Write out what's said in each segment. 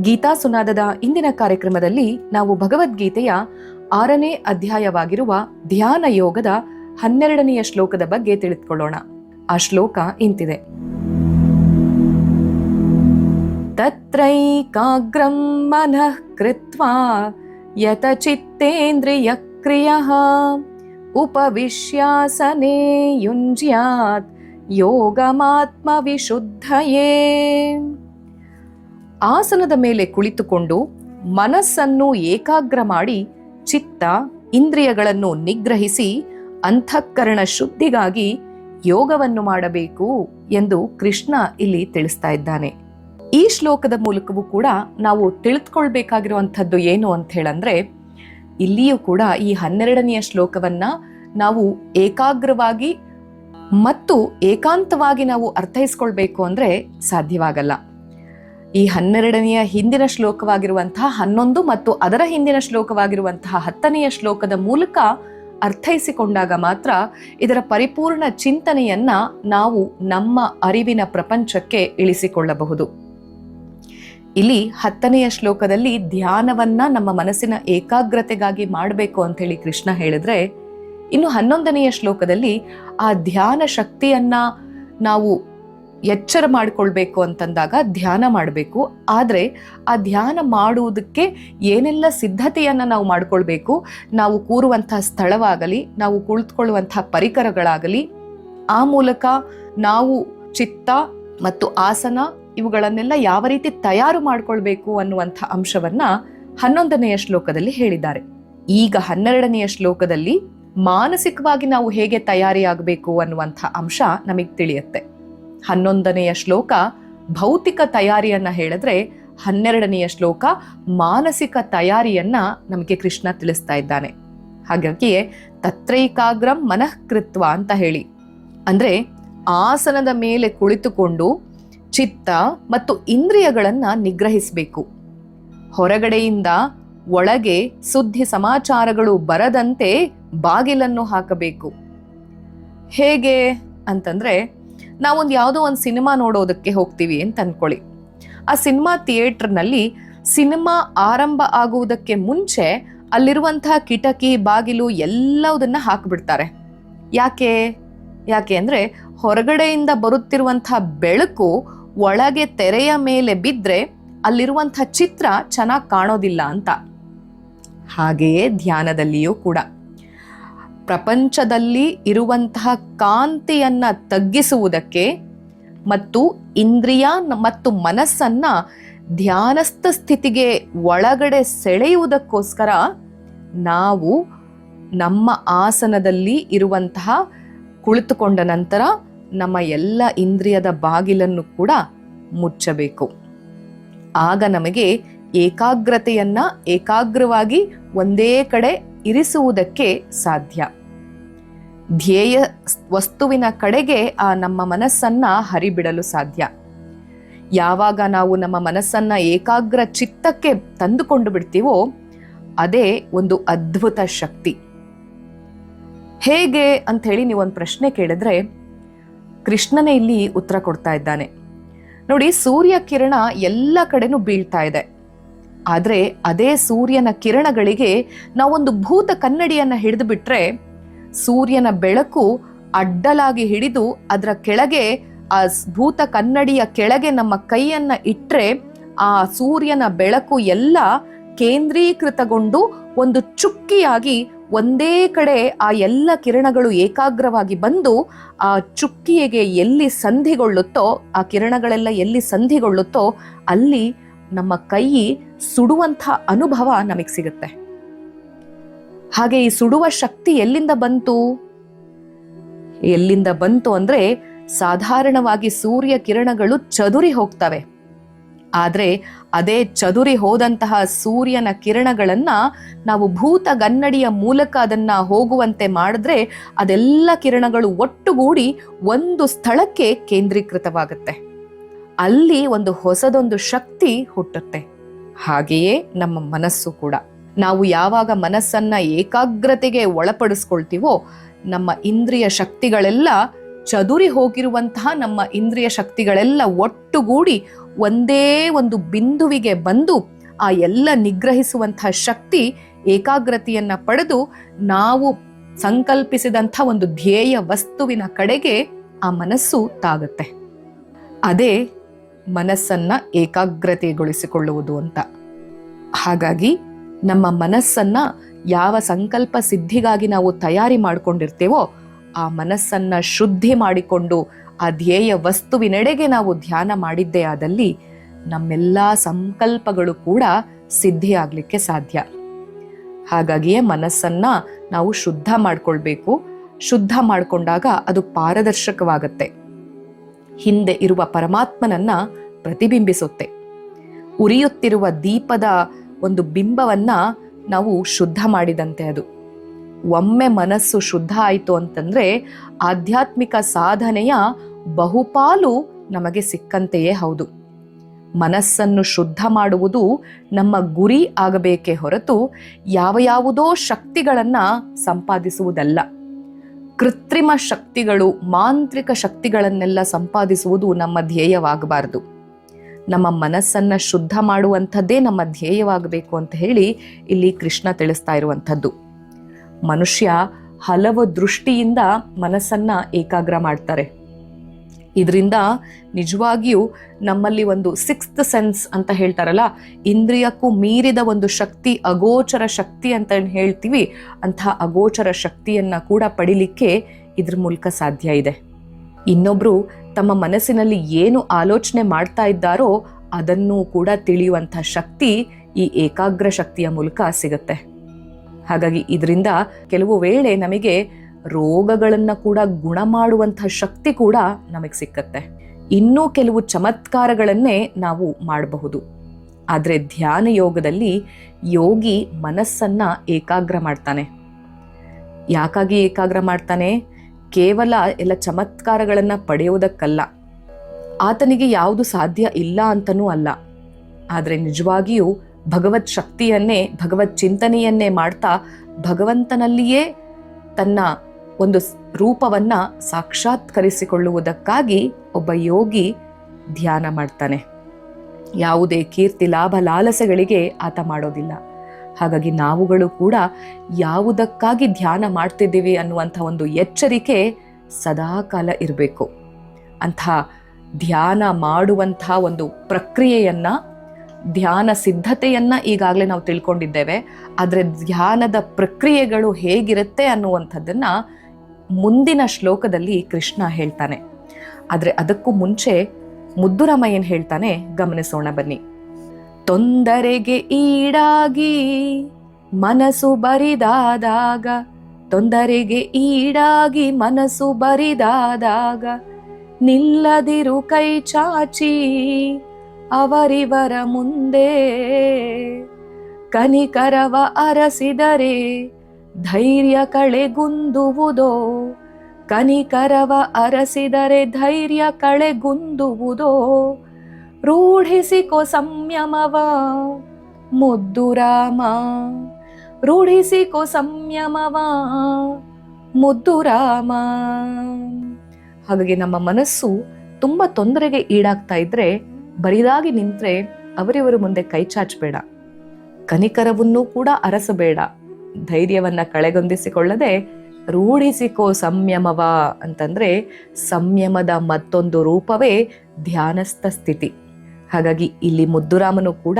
ಗೀತಾ ಸುನಾದದ ಇಂದಿನ ಕಾರ್ಯಕ್ರಮದಲ್ಲಿ ನಾವು ಭಗವದ್ಗೀತೆಯ ಆರನೇ ಅಧ್ಯಾಯವಾಗಿರುವ ಧ್ಯಾನ ಯೋಗದ ಹನ್ನೆರಡನೆಯ ಶ್ಲೋಕದ ಬಗ್ಗೆ ತಿಳಿದುಕೊಳ್ಳೋಣ. ಆ ಶ್ಲೋಕ ಇಂತಿದೆ. ತತ್ರೈಕಾಗ್ರಂ ಮನಃ ಕೃತ್ವಾ ಯತಚಿತ್ತೇಂದ್ರಿಯಕ್ರಿಯಃ ಉಪವಿಶ್ಯಾಸನೇ ಯುಂಜ್ಯಾತ್ ಯೋಗಮಾತ್ಮವಿಶುದ್ಧಯೇ. ಆಸನದ ಮೇಲೆ ಕುಳಿತುಕೊಂಡು ಮನಸ್ಸನ್ನು ಏಕಾಗ್ರ ಮಾಡಿ ಚಿತ್ತ ಇಂದ್ರಿಯಗಳನ್ನು ನಿಗ್ರಹಿಸಿ ಅಂತಃಕರಣ ಶುದ್ಧಿಗಾಗಿ ಯೋಗವನ್ನು ಮಾಡಬೇಕು ಎಂದು ಕೃಷ್ಣ ಇಲ್ಲಿ ತಿಳಿಸ್ತಾ ಇದ್ದಾನೆ. ಈ ಶ್ಲೋಕದ ಮೂಲಕವೂ ಕೂಡ ನಾವು ತಿಳಿದುಕೊಳ್ಬೇಕಾಗಿರುವಂಥದ್ದು ಏನು ಅಂತ ಹೇಳಂದ್ರೆ, ಇಲ್ಲಿಯೂ ಕೂಡ ಈ ಹನ್ನೆರಡನೆಯ ಶ್ಲೋಕವನ್ನ ನಾವು ಏಕಾಗ್ರವಾಗಿ ಮತ್ತು ಏಕಾಂತವಾಗಿ ನಾವು ಅರ್ಥೈಸ್ಕೊಳ್ಬೇಕು ಅಂದ್ರೆ ಸಾಧ್ಯವಾಗಲ್ಲ. ಈ ಹನ್ನೆರಡನೆಯ ಹಿಂದಿನ ಶ್ಲೋಕವಾಗಿರುವಂತಹ ಹನ್ನೊಂದು ಮತ್ತು ಅದರ ಹಿಂದಿನ ಶ್ಲೋಕವಾಗಿರುವಂತಹ ಹತ್ತನೆಯ ಶ್ಲೋಕದ ಮೂಲಕ ಅರ್ಥೈಸಿಕೊಂಡಾಗ ಮಾತ್ರ ಇದರ ಪರಿಪೂರ್ಣ ಚಿಂತನೆಯನ್ನ ನಾವು ನಮ್ಮ ಅರಿವಿನ ಪ್ರಪಂಚಕ್ಕೆ ಇಳಿಸಿಕೊಳ್ಳಬಹುದು. ಇಲ್ಲಿ ಹತ್ತನೆಯ ಶ್ಲೋಕದಲ್ಲಿ ಧ್ಯಾನವನ್ನ ನಮ್ಮ ಮನಸ್ಸಿನ ಏಕಾಗ್ರತೆಗಾಗಿ ಮಾಡಬೇಕು ಅಂತ ಹೇಳಿ ಕೃಷ್ಣ ಹೇಳಿದ್ರೆ, ಇನ್ನು ಹನ್ನೊಂದನೆಯ ಶ್ಲೋಕದಲ್ಲಿ ಆ ಧ್ಯಾನ ಶಕ್ತಿಯನ್ನ ನಾವು ಎಚ್ಚರ ಮಾಡಿಕೊಳ್ಬೇಕು ಅಂತಂದಾಗ ಧ್ಯಾನ ಮಾಡಬೇಕು. ಆದರೆ ಆ ಧ್ಯಾನ ಮಾಡುವುದಕ್ಕೆ ಏನೆಲ್ಲ ಸಿದ್ಧತೆಯನ್ನು ನಾವು ಮಾಡಿಕೊಳ್ಬೇಕು, ನಾವು ಕೂರುವಂತಹ ಸ್ಥಳವಾಗಲಿ, ನಾವು ಕುಳಿತುಕೊಳ್ಳುವಂತಹ ಪರಿಕರಗಳಾಗಲಿ, ಆ ಮೂಲಕ ನಾವು ಚಿತ್ತ ಮತ್ತು ಆಸನ ಇವುಗಳನ್ನೆಲ್ಲ ಯಾವ ರೀತಿ ತಯಾರು ಮಾಡಿಕೊಳ್ಬೇಕು ಅನ್ನುವಂಥ ಅಂಶವನ್ನ ಹನ್ನೊಂದನೆಯ ಶ್ಲೋಕದಲ್ಲಿ ಹೇಳಿದ್ದಾರೆ. ಈಗ ಹನ್ನೆರಡನೆಯ ಶ್ಲೋಕದಲ್ಲಿ ಮಾನಸಿಕವಾಗಿ ನಾವು ಹೇಗೆ ತಯಾರಿಯಾಗಬೇಕು ಅನ್ನುವಂಥ ಅಂಶ ನಮಗೆ ತಿಳಿಯುತ್ತೆ. ಹನ್ನೊಂದನೆಯ ಶ್ಲೋಕ ಭೌತಿಕ ತಯಾರಿಯನ್ನ ಹೇಳಿದ್ರೆ ಹನ್ನೆರಡನೆಯ ಶ್ಲೋಕ ಮಾನಸಿಕ ತಯಾರಿಯನ್ನ ನಮಗೆ ಕೃಷ್ಣ ತಿಳಿಸ್ತಾ ಇದ್ದಾನೆ. ಹಾಗಾಗಿಯೇ ತತ್ರೈಕಾಗ್ರಂ ಮನಃಕೃತ್ವ ಅಂತ ಹೇಳಿ. ಅಂದ್ರೆ ಆಸನದ ಮೇಲೆ ಕುಳಿತುಕೊಂಡು ಚಿತ್ತ ಮತ್ತು ಇಂದ್ರಿಯಗಳನ್ನು ನಿಗ್ರಹಿಸಬೇಕು. ಹೊರಗಡೆಯಿಂದ ಒಳಗೆ ಸುದ್ದಿ ಸಮಾಚಾರಗಳು ಬರದಂತೆ ಬಾಗಿಲನ್ನು ಹಾಕಬೇಕು. ಹೇಗೆ ಅಂತಂದ್ರೆ ನಾವೊಂದು ಯಾವುದೋ ಒಂದು ಸಿನಿಮಾ ನೋಡೋದಕ್ಕೆ ಹೋಗ್ತೀವಿ ಅಂತ ಅನ್ಕೊಳ್ಳಿ. ಆ ಸಿನಿಮಾ ಥಿಯೇಟರ್ನಲ್ಲಿ ಸಿನಿಮಾ ಆರಂಭ ಆಗುವುದಕ್ಕೆ ಮುಂಚೆ ಅಲ್ಲಿರುವಂತಹ ಕಿಟಕಿ, ಬಾಗಿಲು ಎಲ್ಲವುದನ್ನು ಹಾಕಿಬಿಡ್ತಾರೆ. ಯಾಕೆ? ಯಾಕೆ ಅಂದರೆ ಹೊರಗಡೆಯಿಂದ ಬರುತ್ತಿರುವಂತಹ ಬೆಳಕು ಒಳಗೆ ತೆರೆಯ ಮೇಲೆ ಬಿದ್ದರೆ ಅಲ್ಲಿರುವಂಥ ಚಿತ್ರ ಚೆನ್ನಾಗಿ ಕಾಣೋದಿಲ್ಲ ಅಂತ. ಹಾಗೆಯೇ ಧ್ಯಾನದಲ್ಲಿಯೂ ಕೂಡ. ಪ್ರಪಂಚದಲ್ಲಿ ಇರುವಂತಹ ಕಾಂತಿಯನ್ನು ತಗ್ಗಿಸುವುದಕ್ಕೆ ಮತ್ತು ಇಂದ್ರಿಯ ಮತ್ತು ಮನಸ್ಸನ್ನ ಧ್ಯಾನಸ್ಥ ಸ್ಥಿತಿಗೆ ಒಳಗಡೆ ಸೆಳೆಯುವುದಕ್ಕೋಸ್ಕರ ನಾವು ನಮ್ಮ ಆಸನದಲ್ಲಿ ಇರುವಂತಹ ಕುಳಿತುಕೊಂಡ ನಂತರ ನಮ್ಮ ಎಲ್ಲ ಇಂದ್ರಿಯದ ಬಾಗಿಲನ್ನು ಕೂಡ ಮುಚ್ಚಬೇಕು. ಆಗ ನಮಗೆ ಏಕಾಗ್ರತೆಯನ್ನು ಏಕಾಗ್ರವಾಗಿ ಒಂದೇ ಕಡೆ ಇರಿಸುವುದಕ್ಕೆ ಸಾಧ್ಯ. ಧ್ಯೇಯ ವಸ್ತುವಿನ ಕಡೆಗೆ ಆ ನಮ್ಮ ಮನಸ್ಸನ್ನ ಹರಿಬಿಡಲು ಸಾಧ್ಯ. ಯಾವಾಗ ನಾವು ನಮ್ಮ ಮನಸ್ಸನ್ನ ಏಕಾಗ್ರ ಚಿತ್ತಕ್ಕೆ ತಂದುಕೊಂಡು ಬಿಡ್ತೀವೋ, ಅದೇ ಒಂದು ಅದ್ಭುತ ಶಕ್ತಿ. ಹೇಗೆ ಅಂತ ಹೇಳಿ ನೀವು ಒಂದು ಪ್ರಶ್ನೆ ಕೇಳಿದ್ರೆ, ಕೃಷ್ಣನೇ ಇಲ್ಲಿ ಉತ್ತರ ಕೊಡ್ತಾ ಇದ್ದಾನೆ. ನೋಡಿ ಸೂರ್ಯ ಕಿರಣ ಎಲ್ಲ ಕಡೆನೂ ಬೀಳ್ತಾ ಇದೆ. ಆದರೆ ಅದೇ ಸೂರ್ಯನ ಕಿರಣಗಳಿಗೆ ನಾವೊಂದು ಭೂತ ಕನ್ನಡಿಯನ್ನು ಹಿಡಿದು ಬಿಟ್ರೆ ಸೂರ್ಯನ ಬೆಳಕು ಅಡ್ಡಲಾಗಿ ಹಿಡಿದು ಅದರ ಕೆಳಗೆ, ಆ ಭೂತ ಕನ್ನಡಿಯ ಕೆಳಗೆ ನಮ್ಮ ಕೈಯನ್ನ ಇಟ್ರೆ ಆ ಸೂರ್ಯನ ಬೆಳಕು ಎಲ್ಲ ಕೇಂದ್ರೀಕೃತಗೊಂಡು ಒಂದು ಚುಕ್ಕಿಯಾಗಿ ಒಂದೇ ಕಡೆ ಆ ಎಲ್ಲ ಕಿರಣಗಳು ಏಕಾಗ್ರವಾಗಿ ಬಂದು ಆ ಚುಕ್ಕಿಗೆ ಎಲ್ಲಿ ಸಂಧಿಗೊಳ್ಳುತ್ತೋ, ಆ ಕಿರಣಗಳೆಲ್ಲ ಎಲ್ಲಿ ಸಂಧಿಗೊಳ್ಳುತ್ತೋ ಅಲ್ಲಿ ನಮ್ಮ ಕೈ ಸುಡುವಂಥ ಅನುಭವ ನಮಗೆ ಸಿಗುತ್ತೆ. ಹಾಗೆ ಈ ಸುಡುವ ಶಕ್ತಿ ಎಲ್ಲಿಂದ ಬಂತು? ಎಲ್ಲಿಂದ ಬಂತು ಅಂದ್ರೆ ಸಾಧಾರಣವಾಗಿ ಸೂರ್ಯ ಕಿರಣಗಳು ಚದುರಿ ಹೋಗ್ತವೆ. ಆದರೆ ಅದೇ ಚದುರಿ ಹೋದಂತಹ ಸೂರ್ಯನ ಕಿರಣಗಳನ್ನು ನಾವು ಭೂತ ಗನ್ನಡಿಯ ಮೂಲಕ ಅದನ್ನ ಹೋಗುವಂತೆ ಮಾಡಿದ್ರೆ ಅದೆಲ್ಲ ಕಿರಣಗಳು ಒಟ್ಟುಗೂಡಿ ಒಂದು ಸ್ಥಳಕ್ಕೆ ಕೇಂದ್ರೀಕೃತವಾಗುತ್ತೆ. ಅಲ್ಲಿ ಒಂದು ಹೊಸದೊಂದು ಶಕ್ತಿ ಹುಟ್ಟುತ್ತೆ. ಹಾಗೆಯೇ ನಮ್ಮ ಮನಸ್ಸು ಕೂಡ. ನಾವು ಯಾವಾಗ ಮನಸ್ಸನ್ನ ಏಕಾಗ್ರತೆಗೆ ಒಳಪಡಿಸ್ಕೊಳ್ತೀವೋ, ನಮ್ಮ ಇಂದ್ರಿಯ ಶಕ್ತಿಗಳೆಲ್ಲ ಚದುರಿ ಹೋಗಿರುವಂತಹ ನಮ್ಮ ಇಂದ್ರಿಯ ಶಕ್ತಿಗಳೆಲ್ಲ ಒಟ್ಟುಗೂಡಿ ಒಂದೇ ಒಂದು ಬಿಂದುವಿಗೆ ಬಂದು ಆ ಎಲ್ಲ ನಿಗ್ರಹಿಸುವಂತಹ ಶಕ್ತಿ ಏಕಾಗ್ರತೆಯನ್ನ ಪಡೆದು ನಾವು ಸಂಕಲ್ಪಿಸಿದಂಥ ಒಂದು ಧ್ಯೇಯ ವಸ್ತುವಿನ ಕಡೆಗೆ ಆ ಮನಸ್ಸು ತಾಗುತ್ತೆ. ಅದೇ ಮನಸ್ಸನ್ನ ಏಕಾಗ್ರತೆಗೊಳಿಸಿಕೊಳ್ಳುವುದು ಅಂತ. ಹಾಗಾಗಿ ನಮ್ಮ ಮನಸ್ಸನ್ನ ಯಾವ ಸಂಕಲ್ಪ ಸಿದ್ಧಿಗಾಗಿ ನಾವು ತಯಾರಿ ಮಾಡಿಕೊಂಡಿರ್ತೇವೋ ಆ ಮನಸ್ಸನ್ನ ಶುದ್ಧಿ ಮಾಡಿಕೊಂಡು ಆ ಧ್ಯೇಯ ವಸ್ತುವಿನೆಡೆಗೆ ನಾವು ಧ್ಯಾನ ಮಾಡಿದ್ದೇ ಆದಲ್ಲಿ ನಮ್ಮೆಲ್ಲ ಸಂಕಲ್ಪಗಳು ಕೂಡ ಸಿದ್ಧಿಯಾಗಲಿಕ್ಕೆ ಸಾಧ್ಯ. ಹಾಗಾಗಿಯೇ ಮನಸ್ಸನ್ನ ನಾವು ಶುದ್ಧ ಮಾಡಿಕೊಳ್ಬೇಕು. ಶುದ್ಧ ಮಾಡಿಕೊಂಡಾಗ ಅದು ಪಾರದರ್ಶಕವಾಗತ್ತೆ. ಹಿಂದೆ ಇರುವ ಪರಮಾತ್ಮನನ್ನ ಪ್ರತಿಬಿಂಬಿಸುತ್ತೆ. ಉರಿಯುತ್ತಿರುವ ದೀಪದ ಒಂದು ಬಿಂಬವನ್ನ ನಾವು ಶುದ್ಧ ಮಾಡಿದಂತೆ ಅದು. ಒಮ್ಮೆ ಮನಸ್ಸು ಶುದ್ಧ ಆಯಿತು ಅಂತಂದ್ರೆ ಆಧ್ಯಾತ್ಮಿಕ ಸಾಧನೆಯ ಬಹುಪಾಲು ನಮಗೆ ಸಿಕ್ಕಂತೆಯೇ ಹೌದು. ಮನಸ್ಸನ್ನು ಶುದ್ಧ ಮಾಡುವುದು ನಮ್ಮ ಗುರಿ ಆಗಬೇಕೇ ಹೊರತು ಯಾವ ಯಾವುದೋ ಶಕ್ತಿಗಳನ್ನು ಸಂಪಾದಿಸುವುದಲ್ಲ. ಕೃತ್ರಿಮ ಶಕ್ತಿಗಳು, ಮಾಂತ್ರಿಕ ಶಕ್ತಿಗಳನ್ನೆಲ್ಲ ಸಂಪಾದಿಸುವುದು ನಮ್ಮ ಧ್ಯೇಯವಾಗಬಾರದು. ನಮ್ಮ ಮನಸ್ಸನ್ನ ಶುದ್ಧ ಮಾಡುವಂಥದ್ದೇ ನಮ್ಮ ಧ್ಯೇಯವಾಗಬೇಕು ಅಂತ ಹೇಳಿ ಇಲ್ಲಿ ಕೃಷ್ಣ ತಿಳಿಸ್ತಾ ಇರುವಂಥದ್ದು. ಮನುಷ್ಯ ಹಲವು ದೃಷ್ಟಿಯಿಂದ ಮನಸ್ಸನ್ನು ಏಕಾಗ್ರ ಮಾಡ್ತಾರೆ. ಇದರಿಂದ ನಿಜವಾಗಿಯೂ ನಮ್ಮಲ್ಲಿ ಒಂದು ಸಿಕ್ಸ್ತ್ ಸೆನ್ಸ್ ಅಂತ ಹೇಳ್ತಾರಲ್ಲ, ಇಂದ್ರಿಯಕ್ಕೂ ಮೀರಿದ ಒಂದು ಶಕ್ತಿ, ಅಗೋಚರ ಶಕ್ತಿ ಅಂತ ಹೇಳ್ತೀವಿ. ಅಂತಹ ಅಗೋಚರ ಶಕ್ತಿಯನ್ನು ಕೂಡ ಪಡಿಲಿಕ್ಕೆ ಇದ್ರ ಮೂಲಕ ಸಾಧ್ಯ ಇದೆ. ಇನ್ನೊಬ್ರು ತಮ್ಮ ಮನಸ್ಸಿನಲ್ಲಿ ಏನು ಆಲೋಚನೆ ಮಾಡ್ತಾ ಇದ್ದಾರೋ ಅದನ್ನು ಕೂಡ ತಿಳಿಯುವಂಥ ಶಕ್ತಿ ಈ ಏಕಾಗ್ರ ಶಕ್ತಿಯ ಮೂಲಕ ಸಿಗುತ್ತೆ. ಹಾಗಾಗಿ ಇದರಿಂದ ಕೆಲವು ವೇಳೆ ನಮಗೆ ರೋಗಗಳನ್ನ ಕೂಡ ಗುಣ ಮಾಡುವಂಥ ಶಕ್ತಿ ಕೂಡ ನಮಗೆ ಸಿಕ್ಕತ್ತೆ. ಇನ್ನೂ ಕೆಲವು ಚಮತ್ಕಾರಗಳನ್ನೇ ನಾವು ಮಾಡಬಹುದು. ಆದರೆ ಧ್ಯಾನ ಯೋಗದಲ್ಲಿ ಯೋಗಿ ಮನಸ್ಸನ್ನ ಏಕಾಗ್ರ ಮಾಡ್ತಾನೆ. ಯಾಕಾಗಿ ಏಕಾಗ್ರ ಮಾಡ್ತಾನೆ? ಕೇವಲ ಎಲ್ಲ ಚಮತ್ಕಾರಗಳನ್ನ ಪಡೆಯುವುದಕ್ಕಲ್ಲ ಆತನಿಗೆ ಯಾವುದು ಸಾಧ್ಯ ಇಲ್ಲ ಅಂತನೂ ಅಲ್ಲ. ಆದರೆ ನಿಜವಾಗಿಯೂ ಭಗವತ್ ಶಕ್ತಿಯನ್ನೇ, ಭಗವತ್ ಚಿಂತನೆಯನ್ನೇ ಮಾಡ್ತಾ ಭಗವಂತನಲ್ಲಿಯೇ ತನ್ನ ಒಂದು ರೂಪವನ್ನ ಸಾಕ್ಷಾತ್ಕರಿಸಿಕೊಳ್ಳುವುದಕ್ಕಾಗಿ ಒಬ್ಬ ಯೋಗಿ ಧ್ಯಾನ ಮಾಡ್ತಾನೆ. ಯಾವುದೇ ಕೀರ್ತಿ, ಲಾಭ, ಲಾಲಸೆಗಳಿಗೆ ಆತ ಮಾಡೋದಿಲ್ಲ. ಹಾಗಾಗಿ ನಾವುಗಳು ಕೂಡ ಯಾವುದಕ್ಕಾಗಿ ಧ್ಯಾನ ಮಾಡ್ತಿದ್ದೀವಿ ಅನ್ನುವಂಥ ಒಂದು ಎಚ್ಚರಿಕೆ ಸದಾಕಾಲ ಇರಬೇಕು. ಅಂಥ ಧ್ಯಾನ ಮಾಡುವಂಥ ಒಂದು ಪ್ರಕ್ರಿಯೆಯನ್ನು, ಧ್ಯಾನ ಸಿದ್ಧತೆಯನ್ನು ಈಗಾಗಲೇ ನಾವು ತಿಳ್ಕೊಂಡಿದ್ದೇವೆ. ಆದರೆ ಧ್ಯಾನದ ಪ್ರಕ್ರಿಯೆಗಳು ಹೇಗಿರುತ್ತೆ ಅನ್ನುವಂಥದ್ದನ್ನ ಮುಂದಿನ ಶ್ಲೋಕದಲ್ಲಿ ಕೃಷ್ಣ ಹೇಳ್ತಾನೆ. ಆದರೆ ಅದಕ್ಕೂ ಮುಂಚೆ ಮುದ್ದುರಾಮ ಏನ್ ಹೇಳ್ತಾನೆ, ಗಮನಿಸೋಣ ಬನ್ನಿ. ತೊಂದರೆಗೆ ಈಡಾಗಿ ಮನಸ್ಸು ಬರಿದಾದಾಗ, ತೊಂದರೆಗೆ ಈಡಾಗಿ ಮನಸ್ಸು ಬರಿದಾದಾಗ, ನಿಲ್ಲದಿರು ಕೈ ಚಾಚಿ ಅವರಿವರ ಮುಂದೆ ಕನಿಕರವ ಅರಸಿದರೆ ಧೈರ್ಯ ಕಳೆಗುಂದುವುದೋ ಕನಿಕರವ ಅರಸಿದರೆ ಧೈರ್ಯ ಕಳೆಗುಂದುವುದೋ ರೂಢಿಸಿಕೋ ಸಂಯಮವ ಮುದ್ದು ರಾಮ ರೂಢಿಸಿಕೊ ಸಂಯಮವ ಮುದ್ದು ರಾಮ ಹಾಗಾಗಿ ನಮ್ಮ ಮನಸ್ಸು ತುಂಬ ತೊಂದರೆಗೆ ಈಡಾಗ್ತಾ ಇದ್ರೆ ಬರಿದಾಗಿ ನಿಂತ್ರೆ ಅವರಿವರು ಮುಂದೆ ಕೈ ಚಾಚಬೇಡ. ಕನಿಕರವನ್ನೂ ಕೂಡ ಅರಸಬೇಡ. ಧೈರ್ಯವನ್ನ ಕಳೆಗೊಂದಿಸಿಕೊಳ್ಳದೆ ರೂಢಿಸಿಕೋ ಸಂಯಮವ ಅಂತಂದ್ರೆ ಸಂಯಮದ ಮತ್ತೊಂದು ರೂಪವೇ ಧ್ಯಾನಸ್ಥ ಸ್ಥಿತಿ. ಹಾಗಾಗಿ ಇಲ್ಲಿ ಮುದ್ದುರಾಮನು ಕೂಡ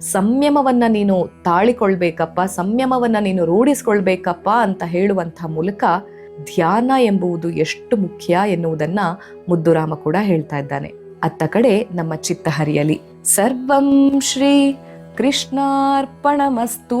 ಸಂಯಮವನ್ನ ನೀನು ತಾಳಿಕೊಳ್ಬೇಕಪ್ಪ, ಸಂಯಮವನ್ನ ನೀನು ರೂಢಿಸ್ಕೊಳ್ಬೇಕಪ್ಪ ಅಂತ ಹೇಳುವಂಥ ಮೂಲಕ ಧ್ಯಾನ ಎಂಬುವುದು ಎಷ್ಟು ಮುಖ್ಯ ಎನ್ನುವುದನ್ನ ಮುದ್ದುರಾಮ ಕೂಡ ಹೇಳ್ತಾ ಇದ್ದಾನೆ. ಅತ್ತ ಕಡೆ ನಮ್ಮ ಚಿತ್ತ ಹರಿಯಲಿ ಸರ್ವಂ ಶ್ರೀ ಕೃಷ್ಣಾರ್ಪಣಮಸ್ತು.